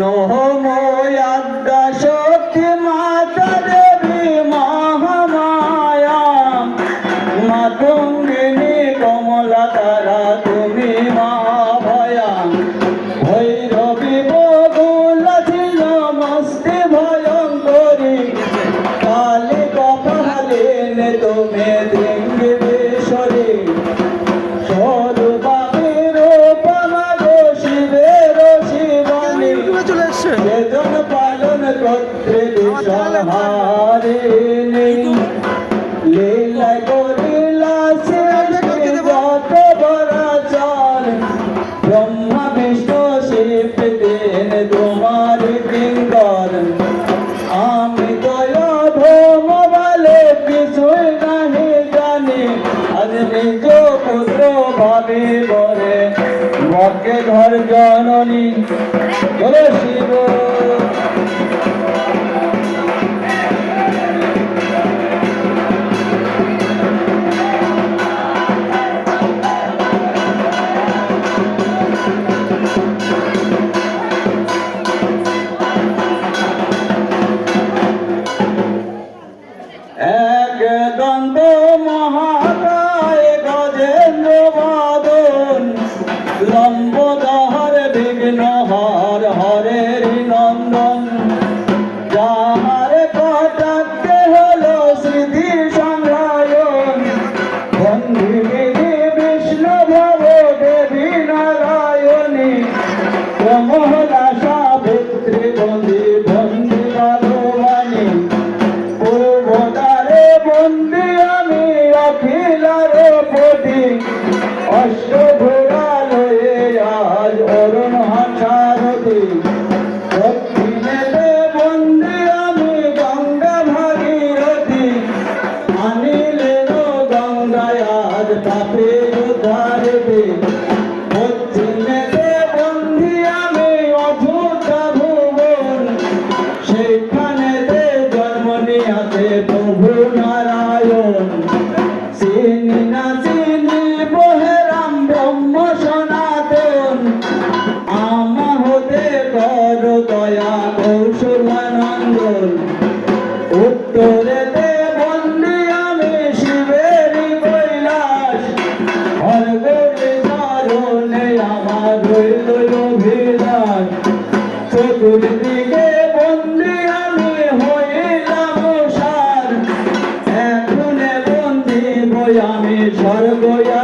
নহময়াদ্দাসর নিজ পুত্র ভাবে বলে মকে ঘর জননী বলে শিব এক দন্ত আজ অরুণ হাসারতে আমি সর্বয়া